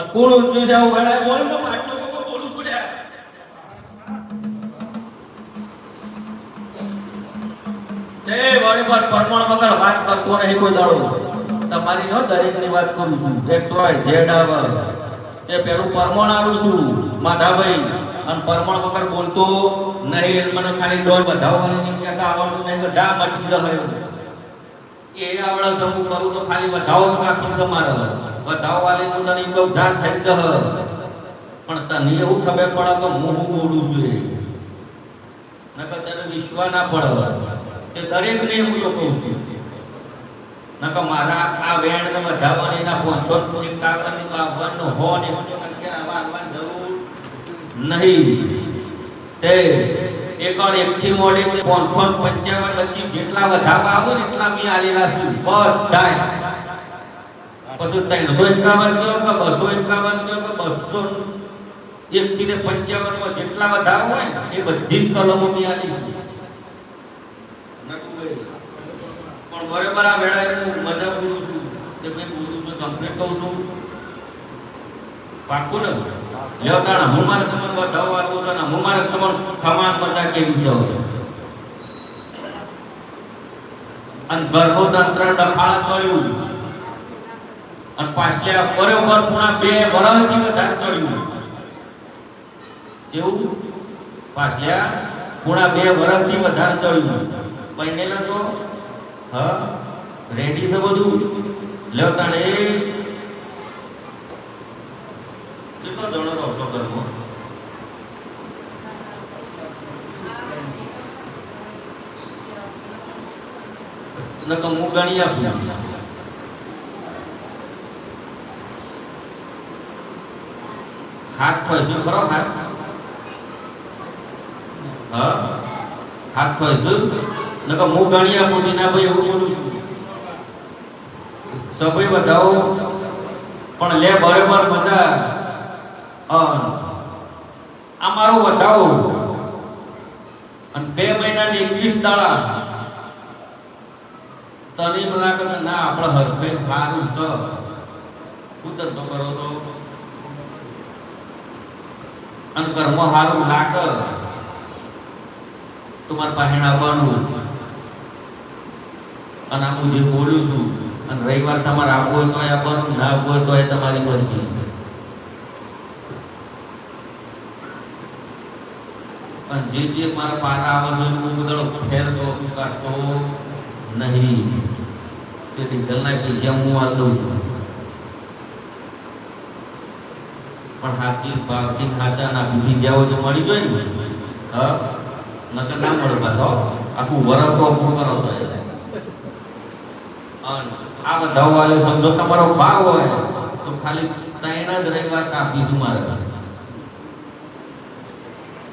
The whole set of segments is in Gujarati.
અને કોણ ઊંચું છે, આવું વેળાએ બોલ ને પાટલો કોકો બોલું છું લ્યા તે વળી પર પરમાણ વગર વાત કરતો નહીં કોઈ દાડો. તમારી નો દરેકની વાત કરું છું. એક્સ વાય ઝેડ આવે તે પેલું પરમાણ આવું છું, માધાભાઈ. અને પરમાણ વગર બોલતો નહીં મને ખાલી ડોલ વધાવવાની નહીં કહેતા આવડતું નહીં, તો જા મટી જશે એ આવડે સમૂહ કરું તો ખાલી વધાવો જ બાકી છે મારે. વધાવો વાલી હું તને જા થઈ જહ પણ તને એવું ખબર પડે કે હું હું બોલું છું નકર તને વિશ્વા ના પડે. તે દરેકને હું એવું કહું છું. નકર મારા આ વેણ ને વધાવવાની ના પહોંચો એકાવનની બાવન નો હો ને હું શું કે આવવા જરૂર નહીં. તે એકણ એક થી મોડી તે પાંચસો ને પંચાવન પછી જેટલા વધાવા આવો ને એટલા મેં આલેલા છું. બધાય. પછી ત્રણસો એકાવન કયો કે બસો એકાવન કયો કે બસો એક થી પંચાવનમાં જેટલા બધા હોય ને, એ બધી જ કલમો મેં આલી છે. પણ બરાબર આ વેળાએ હું મજા કરું છું. કે ભાઈ બોલું છું કમ્પ્લીટ કહું છું. પાકું ને? લ્યો હું મારે તમને વધાવવા આપું છું ને હું મારે તમને ખમાન મજા કેવી છે. અને ગર્ભો તંત્ર ડખાળા અને પાછલા બરોબર પૂણા બે વર્ષથી વધારે ચડ્યું. જેવું? પાછલા પૂણા બે વર્ષથી વધારે ચડ્યું. પૈણેલા છો? હ? રેડી છે બધું? લ્યો તાણે કેટલો જણો રહો કરવો નકમ હું ગણી આપું. હાથ થોઈશું ખરો હાથ? હા? હાથ થોઈશું નકર હું ગણી આપું ના ભાઈ એવું બોલું છું. સભય બધાઓ, પણ લે બરોબર મજા. આ મારું વધાવો. અને બે મહિનાની એકવીસ દાડા. તને એમ લાગે ના, આપણે હરખે સારું છે. હું ધંધો કરો છો અને ઘરમાં સારું લાગે. તમારા પાસે આવવાનું. અને આ હું જે બોલું છું, અને રવિવાર તમારે આવવું હોય તો આવવાનું, ના આવવું હોય તો એ તમારી મરજી. પણ જે જે મારા પારા આવે છે હું બધો ફેરતો કાઢતો નહીં. તે ડીઝલના પૈસા હું આલ દઉં છું. પણ હાચી ભાવથી ખાચા ના બીજી જાવ તો મળી જોઈએ ને. નકર ના મળે પાછો આખું વરસ તો અપૂર્ણ કરો તો. આ બધા વાલે સમજો તમારો ભાવ હોય, તો ખાલી ત્રણ જ રવિવાર કાપીશું મારે.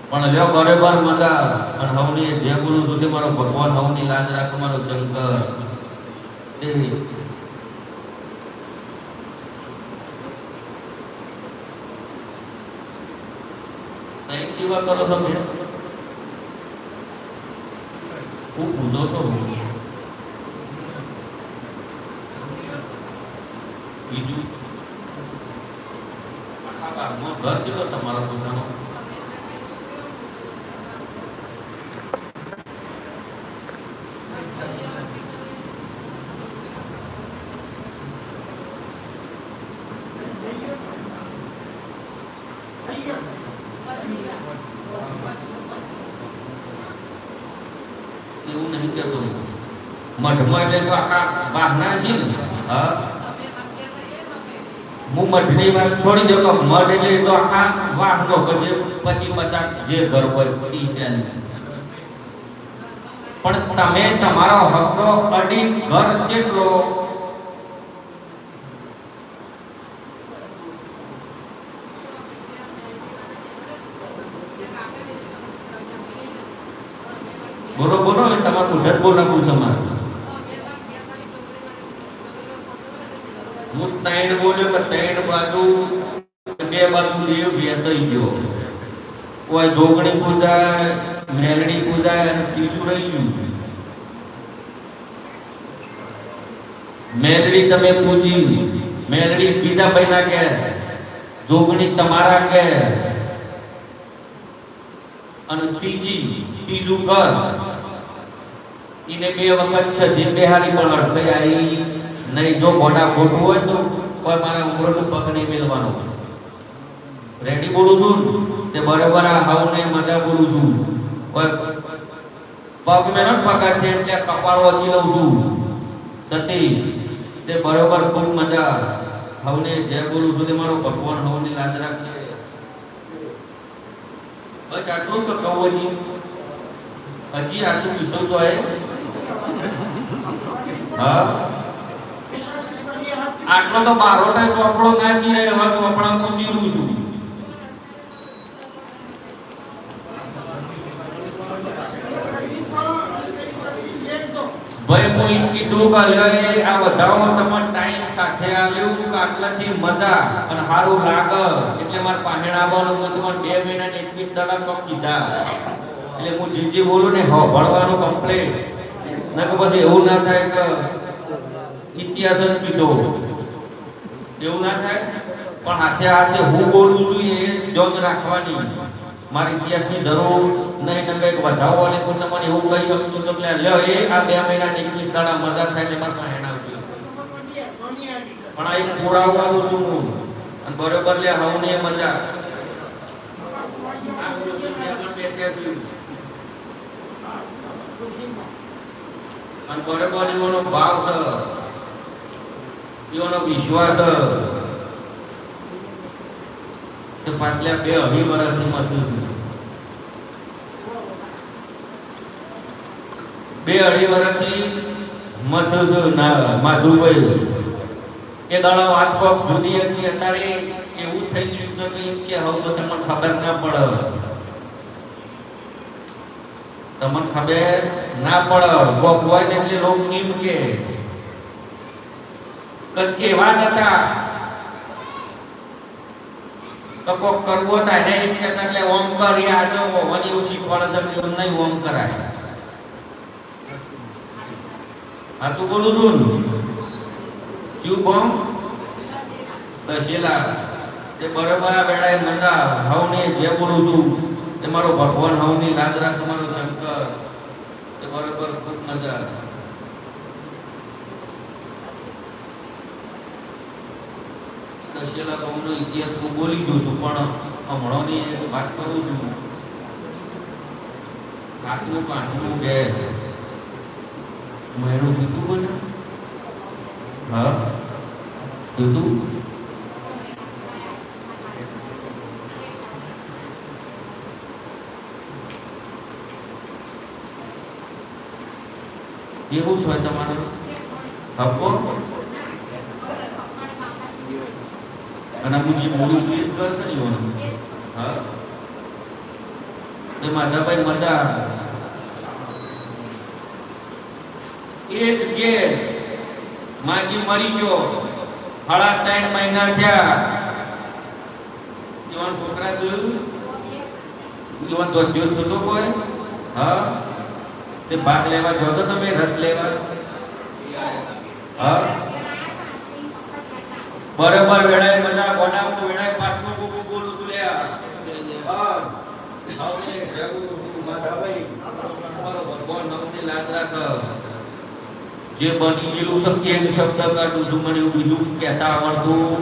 પણ લ્યો, બરોબર મજા પણ હવની જે ગુરુ સુધી મારો ભગવાન હવની લાજ રાખો, મારો શંકર. તે ત્રણ જીવા કરો છો બે ખૂબ પૂજો છો બીજું આખા ઘર જેવો તમારો પોતાનો એવું નહીં કહેતો હું. મઠમાં એટલે તો આખા બહારના છે ને હા હું મઠની વાત છોડી દઉં કે મઠ એટલે તો આખા વાહનો જે પછી પચાસ જે ઘર હોય ઈ છે પણ તમે તમારો હક્કો અડી ઘર જેટલો બોલો બોલો તમારું ઉઢત બોલાવું છે મારે હું ત્રણ બોલ્યો કે ત્રણ બાજુ બે બાજુ દેવ વેચાઈ ગયો. કોઈ જોગણી પૂજા મેલડી પૂજા અને ત્રીજું રહી ગયું મેલડી તમે પૂજી મેલડી બીજા ભાઈના કે, જોગણી તમારા કે. અને ત્રીજી, ત્રીજું ઘર. એને બે વખત દિન બેહારી પણ અડખાઈ આવી નહીં, જો ગોડા ખોટું હોય તો કોઈ મારા ઉમરનું પગ નહીં મેલવાનો. રેડી બોલું છું તે બરોબર આ હાવને મજા બોલું છું. કોઈ પગ મેનો પગાર છે એટલે કપાળ ઓછી લઉં છું. સતીશ, તે બરોબર ખૂબ મજા. હવને જે બોલું છું તે મારો ભગવાન હવની લાજ રાખશે બસ આટલું તો કહું હજી. હજી આટલું કીધું છો હા? આટલો તો બારોટે ચોપડો નાચી રહ્યો એવા ચોપડા હું ચીરું છું. ભાઈ, હું એમ કીધું કે લ્યો આ બધામાં તમને ટાઈમ સાથે આવ્યું કે આટલાથી મજા અને સારું લાગે. એટલે મારે પાહેણ આવવાનું તમને બે મહિના ને એકવીસ દાડા કમ કીધા. એટલે હું જે જે બોલું ને, હો, ભણવાનું કમ્પ્લીટ ના કે પછી એવું ના થાય કે ઇતિહાસ જ કીધો. એવું ના થાય? પણ હાથે હાથે હું બોલું છું એ જોગ રાખવાની. મારે ઇતિહાસની જરૂર નહીં, ને કંઈક વધાવવાની કોઈ તમને એવું કહી શકતું તો એટલે લ્યો, એ આ બે મહિના ને એકવીસ દાડા મજા થાય એટલે મારે પાસે આવજો પણ આ એક પુરાવવાનું છું હું. અને બરોબર લે મજા પણ બેઠ્યા છું. અને બરોબર એવાનો ભાવ છે. એવાનો વિશ્વાસ પાછલા બે અઢી વર્ષથી મથું છું. બે અઢી વર્ષથી મથું છું. માધુભાઈ એ દાડા વાત પગ જુદી હતી, અત્યારે એવું થઈ ગયું છે કે હવે તો તમને ખબર ના પડે. તમને ખબર ના પડે. કોક હોય ને એટલે લોકો એમ કે. એવા જ હતા. તો કોક કરવો હતા, એને એમ કે એટલે ઓમ કર, યા જો વની એવું પણ છે એમ નહીં ઓમ કરાય. સાચું બોલું છું ને? બોમ દશેલા તે બરોબર આ વેળાએ મજા હવને જે બોલું છું, તે મારો ભગવાન હવની લાજ રાખ મારો શંકર. તે બરોબર ખૂબ મજા દશેલા હું ઇતિહાસ હું બોલી દઉં છું, પણ હમણાંની વાત કરું છું. હાથનું કાઠનું બે. મહેણું કીધું મને? હા? કીધું? એવું થાય તમારે બીજી મોડું છે કરશે ને એવું. હા? તે માધાભાઈ મજા એ જ કે માજી મરી ગયો. હળા ત્રણ મહિના થયા. યુવાન છોકરા શું તો ધોધ્યો થતો કોઈ? હા? તે ભાગ લેવા જો તો તમે રસ લેવા? હા? બરોબર વેળાએ મજા ગોડાઉન વેળાએ પાટનું કુકુ બોલું છું લે. હા. હવે જેવું છું માધાભાઈ તમારો ભગવાન નવથી લાગ રાખ. જે બની ગયેલું શક્ય જ શબ્દ કાઢું છું મને એવું બીજું કહેતા આવડતું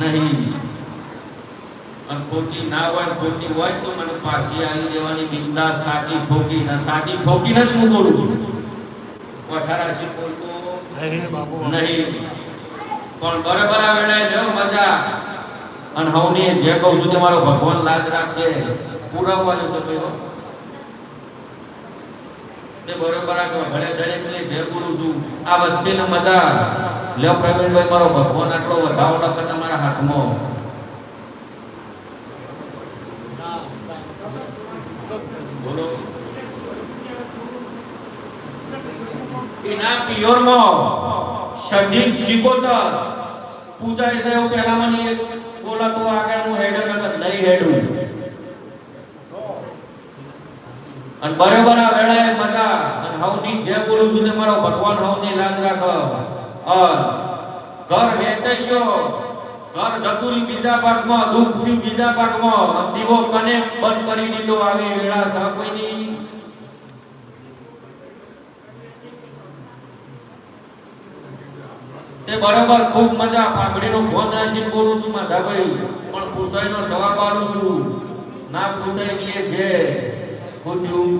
નહીં. અને ખોટી ના હોય ખોટી હોય તો મને પાછી આવી દેવાની બિંદા સાચી ઠોકી ના સાચી ઠોકીને જ હું બોલું છું. પઠારાશી બોલતો નહીં. પણ બરાબર આ વેળાએ ન મજા. અને હવની જે કહું છું તે ભગવાન લાજ રાખશે. પુરાવવાનું છે ભાઈ હો. તે બરોબર આ છો ભલે દરેક ને જે બોલું છું, આ વસ્તીને મજા. લ્યો પ્રવીણભાઈ, મારો ભગવાન આટલો વધાવો લખે તમારા હાથમાં. બોલો. એના પિયરમાં સજીવ શિકોતર. પૂજાય છે એવું પહેલા મને એક બોલાતો આગળ હું હેડો નકર લઈ હેડું અને બરાબર આ વેળાએ મજા. અને હવની જે બોલું છું તે મારો ભગવાન હવની લાજ રાખો. અન ઘર વેચાઈ ગયો. ઘર જતુરી બીજા પાકમાં, દુઃખ થયું બીજા પાકમાં. દીવો કને બંધ કરી દીધો. આવી વેળા સહ તે બરાબર ખૂબ મજા પાઘડીનો ફોન રાખીને બોલું છું માધાભાઈ પણ પૂછાઈનો જવાબ આલું છું. ના પૂછાય લે છે પૂછ્યું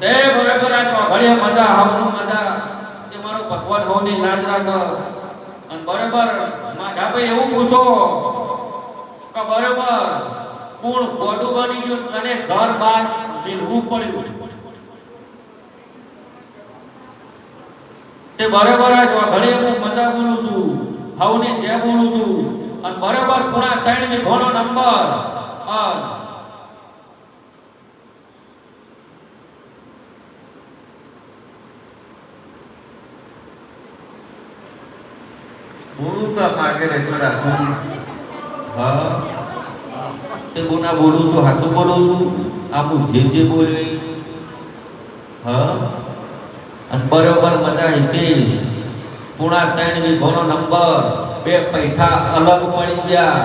તે બરાબર આ ચોઘડીએ મજા આવનું મજા. તે મારો ભગવાન હોની લાજ રાખ. અને બરાબર માધાભાઈ એવું પૂછો કે બરાબર, કોણ બોડું બની ગયું અને ઘર બાર લીધવું પડ્યું? તે બરાબર જ ચોઘડીએ હું મજા બોલું છું, હાઉને જે બોલું છું. અને બરાબર પૂણા ત્રણ ઘણો નંબર અન બોલું તો માગે રહેતો રાખું. હા. તે બોના બોલું છું સાચું બોલું છું? આપું જે જે બોલ્યું એ. હા. અને બરોબર મજા હિતેશ પૂણા ત્રણ વીઘોનો નંબર. બે પૈઠા અલગ પડી ગયા.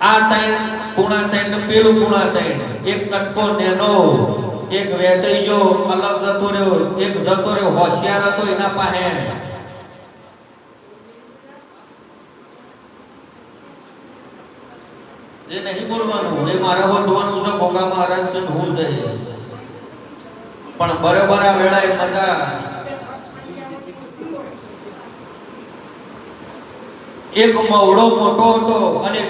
આ ત્રણ, પૂણા ત્રણ, પેલું પૂણા ત્રણ. એક કટકો નેનો, એક વેચાઈ ગયો, અલગ જતો રહ્યો, એક જતો રહ્યો, હોશિયાર હતો એના પાસે. એ નહીં બોલવાનું. એ મારા વધવાનું છે ભોગા મહારાજ છે હું છે પણ બરોબર આ વેળા એ મજા એક મવડો મોટો હતો અને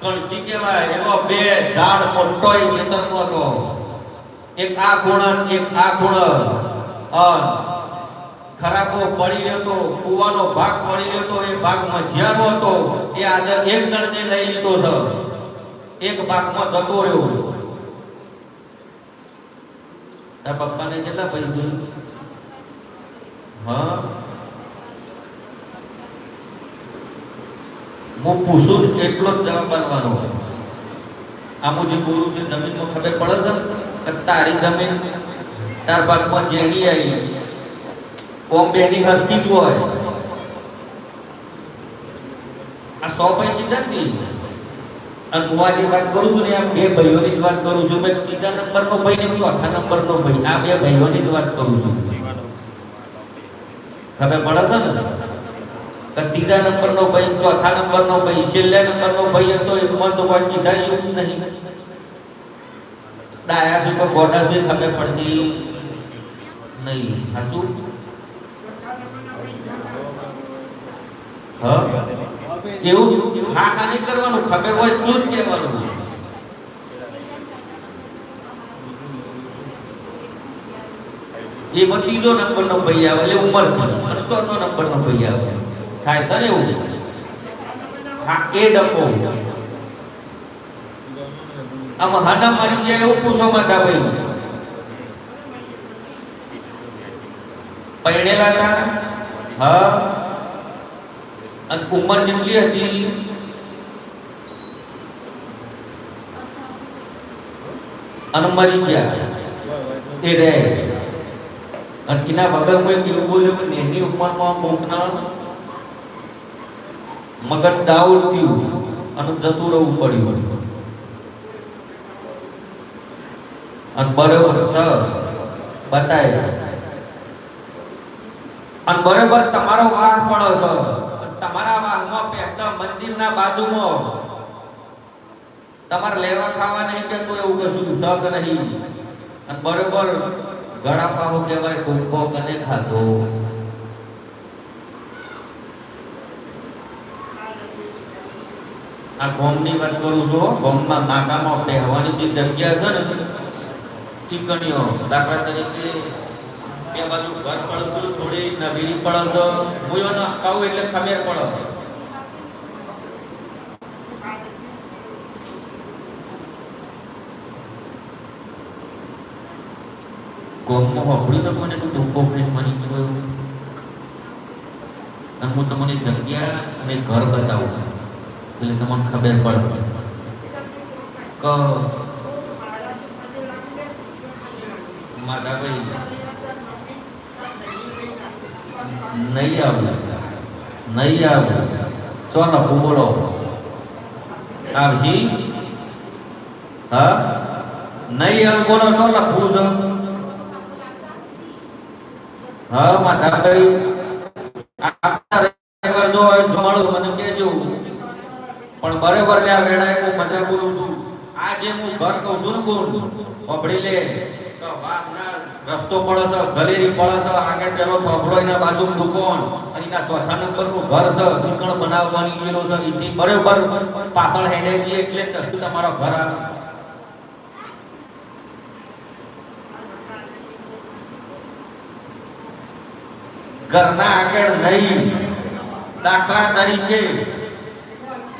કણચી કહેવાય. એવો બે ઝાડ મોટો ખેતરનો હતો. એક આ ખૂણા એક આ ખૂણા. ખરાબો પડી રહ્યો કુવાનો ભાગ પડી રહ્યો એ ભાગ જ્યારો હતો, એ આજે એક જણને લઈ લીધો છે. એક ભાગમાં જતો રહ્યો. તારા પપ્પાને કેટલા પૈસા? હા? હું પૂછું એટલો જ જવાબ આપવાનો. આમ હું જે બોલું છું જમીનમાં ખબર પડે છે? તારી જમીન તાર ભાગમાં જેડી આવી. ઓમ બેની હરખી જ હોય. આ સો ભાઈ નથી ને અને બુવાજી વાત કરું છું ને, આ બે ભાઈઓની જ વાત કરું છું. મેં ત્રીજા નંબરનો ભાઈ ને ચોથા નંબરનો ભાઈ. આ બે ભાઈઓની જ વાત કરું છું. ખબર પડે છે ને? કે ત્રીજા નંબરનો ભાઈ ને ચોથા નંબરનો ભાઈ. છેલ્લા નંબરનો ભાઈ હતો એ મત કોઈ કીધા જેવું નહીં. ડાયા છે કે ગોડા છે, ખબર પડતી નહીં. સાચું હા એવું હા હા નહીં કરવાનું, ખબર હોય તો કહેવાનું. એ ત્રીજો નંબરનો ભાઈ આવે, એટલે ઉંમરથી અને ચોથો નંબરનો ભાઈ આવે. થાય સર એવું? હા, એ ડકો આમાં હાના મારી જાય એવું પૂછો માતા ભાઈ પરણેલા હતા? હા? અને ઉંમર જેટલી હતી, અને મરી ગયા. એ રહે. અને એના વગર કોઈ એવું બોલ્યું કે એની ઉંમરમાં કોકના મગજ ડાઉટ થયું અને જતું રહેવું પડ્યું. અને બરોબર, સર, બતાય. અને બરોબર તમારો વાહ છો અને તમારા વાહમાં પહેતા મંદિરના બાજુમાં. તમારે લેવા ખાવા નહીં કે તો એવું કશું શક નહીં. અને બરોબર ગળા પાવો કહેવાય કુંભો કને ખાધો. આ ગોમની વાત કરું છું ગોમમાં નાકામાં પહેવાની જે જગ્યા છે ને, ટીકણીઓ, દાખલા તરીકે બે બાજુ ઘર પડશે, થોડી નવી પડશો. હું એનો કહું એટલે ખબર પડે. ને ગયો અને હું તમને જગ્યા અને ઘર બતાવું. એટલે તમને ખબર પડે. ક. માધાભાઈ નહીં આવું. નહીં આવું. ચાલો બોલો? આવશી? હા? નહીં આવું બોલો છો લખવું છે? હા માધાભાઈ આપતા રવિવાર જો જમાડું, મને કહેજો. પણ બરાબર લે વેળાએ હું મજા બોલું છું. આજે હું ઘર કહું છું ને બોલ પકડી લે. રસ્તો પડે છે ગલેરી પડે છે, આગળ પેલો થોભલો એના બાજુ દુકાન અને એના ચોથા નંબરનું ઘર છે નીકળ બનાવવાની ગયેલો છે, એથી બરોબર પાછળ હેડે ગઈ એટલે શું તમારો ઘર આવે ઘરના આગળ નહીં. દાખલા તરીકે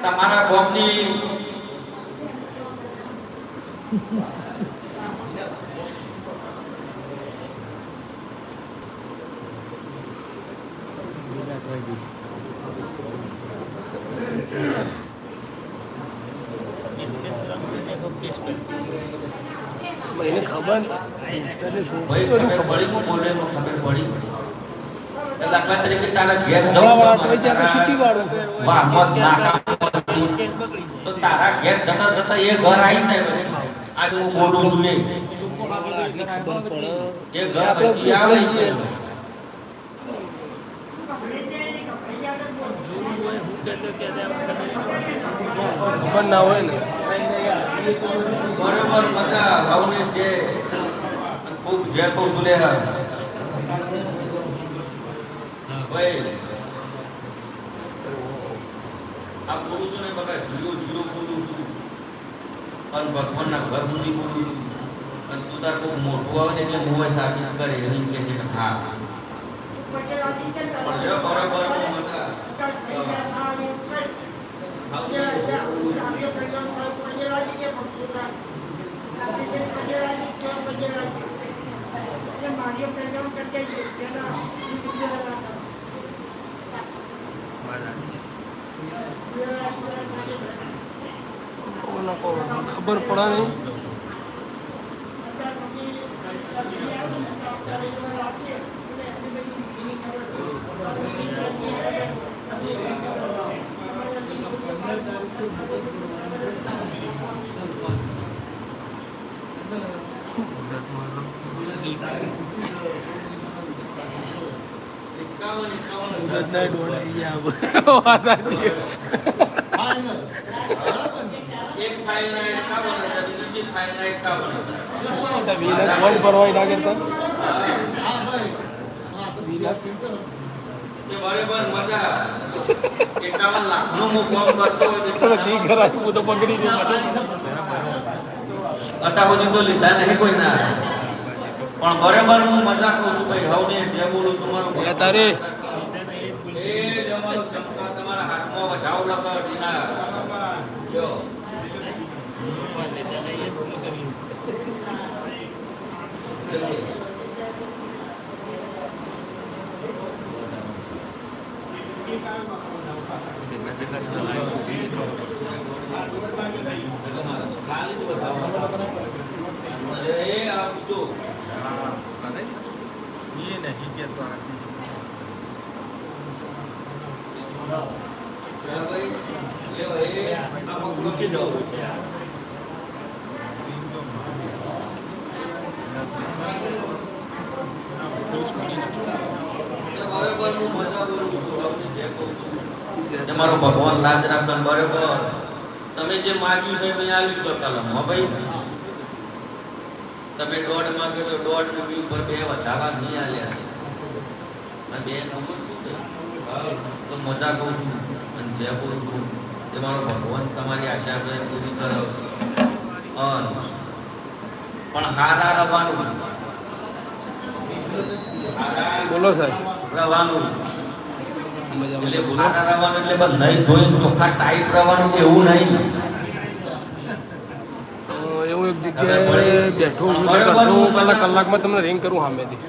તમારા બોમ્બની એને ખબર ડિસ્કને શું ભાઈ બધું ખબર ખબર પડી હું બોલે એમાં ખબર પડી તો દાખલા તરીકે તારા ઘેર જવું વાળા છે, કોઈ ત્યાં તો તારા સિટી વાળું વાહ, મત નાકા તો તારા ઘેર જતા જતા એ ઘર આવી જાય આજે હું બોલું છું એ આટલી ખબર પડે. એ ઘર પછી આવે છે ખબર ના હોય ને. બરોબર મજા ભાવને છે ખૂબ જે કહું છું લે ભાઈ આ બોલું છું ને બધા જીરો જીરો બોલું છું. અને ભગવાનના ઘર સુધી બોલું છું. અને તું તાર કોઈ મોટું આવે ને એટલે હું સાચી કરે એમ કે છે હા. પણ બરાબર બરોબર હું મજા કોને કહો, ખબર પડે નહીં એકાવન એકાવન ગુજરાતના ડોળાઈ ગયા વાત સાચી. એક ફાઇલના એકાવન હતા બીજી ફાઇલના એકાવન હતા તો વિના કોણ પરવાય ના કરતા વિના તે બરાબર મજા એકાવન લાખનો હું ફોન કરતો હોય તમે જી કરાય હું તો પકડી નહીં અત્યાર સુધી તો લીધા નહીં કોઈ ના. પણ બરાબર હું મજા કહું છું ભાઈ હવને જે બોલું છું મારું એ તારે. એ શંકર તમારા હાથમાં વધાવ જો ખાલી જ વધાવ એ આ બીજો. બોલું છું આપને જે કહું છું. તમારો ભગવાન લાજ રાખવાનું બરોબર. તમે જે માગ્યું છે મેં આવ્યું છે કલમ ભાઈ. તમે દોઢ માંગ્યો તો દોઢ રૂપિયા ઉપર બે વધારા નહીં આલ્યા છે. અને બે નંબર છું છે તો મજા કહું છું અને જે બોલું છું તે મારો ભગવાન તમારી આશા છે પૂરી કરો. પણ હારા રવાનું. બોલો સાહેબ. રવાનું. એટલે હારા રવાનું એટલે નહીં ધોઈને ચોખ્ખા ટાઈટ રવાનું એવું નહીં. જગ્યાએ બેઠો છું અડધો કલાક કલાકમાં તમને રિંગ કરું સામેથી.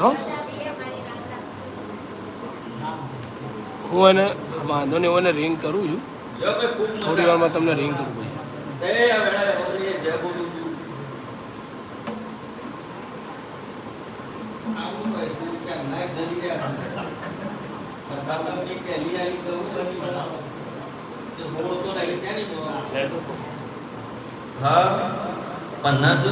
હો? હું એને વાંધો નહીં હું એને રિંગ કરું છું. થોડી વારમાં તમને રિંગ કરું ભાઈ એ આ વેળાએ બકરીએ જે બોલું છું આવું કોઈ શું હા પન્નાસ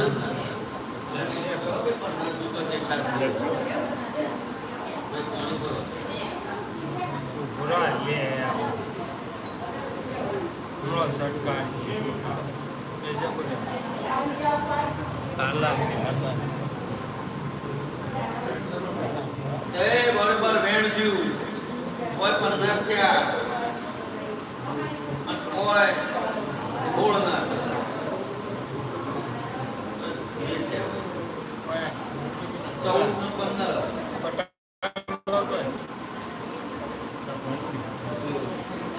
પાણી બરોબર વેણજ્યું કોઈ પંદર થયા. અને કોઈ ગોળ ના ચૌદ ને પંદર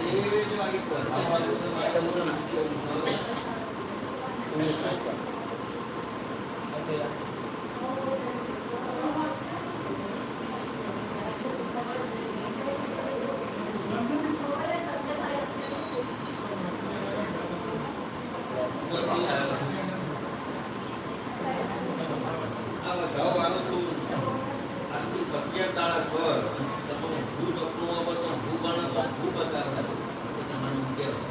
એ જો આ એક આ બાજુ છે, મારે એવું નથી એવું છે. આ ઘઉં આનું શું? આજથી પટિયા તાળા પર તમારું ભૂ સપનું બસો ભૂ બનાવશો ભૂ બતાવે એ તમારું કહેવાય.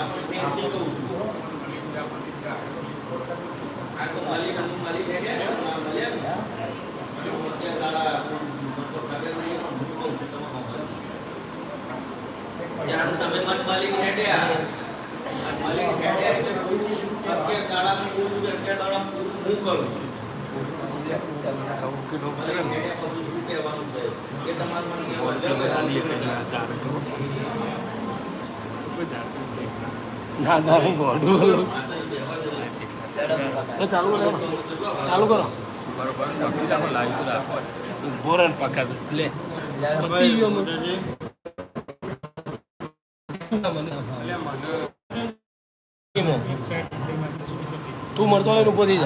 આપણે પ્રેમથી કહું છું. આ તો માલિક અમુક માલિક છે ને, આ મળ્યા ને. હું પટિયા તાળા કહું છું. મને તો ખબર નહીં પણ હું કહું છું તમે સાંભળો. ત્યાં તમે મત માલિક હેડ્યા અને માલિક હેડ્યા એટલે પૂરું અગિયાર દાડાનું પૂરું છે અગિયાર દાડાનું પૂરું હું કરું છું માલિક હેડ્યા પછી શું કહેવાનું છે એ તમારે મને કહેવાનું ના ના ગોડું ચાલુ કરો. ચાલુ કરો. બોરણ પકડી. લે. તું મળતો હોય ઊભો થઈ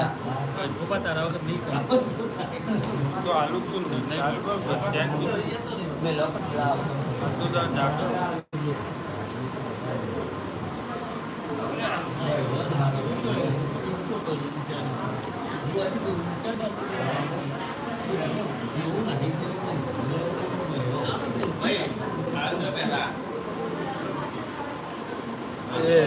હાલ દે પહેલા એ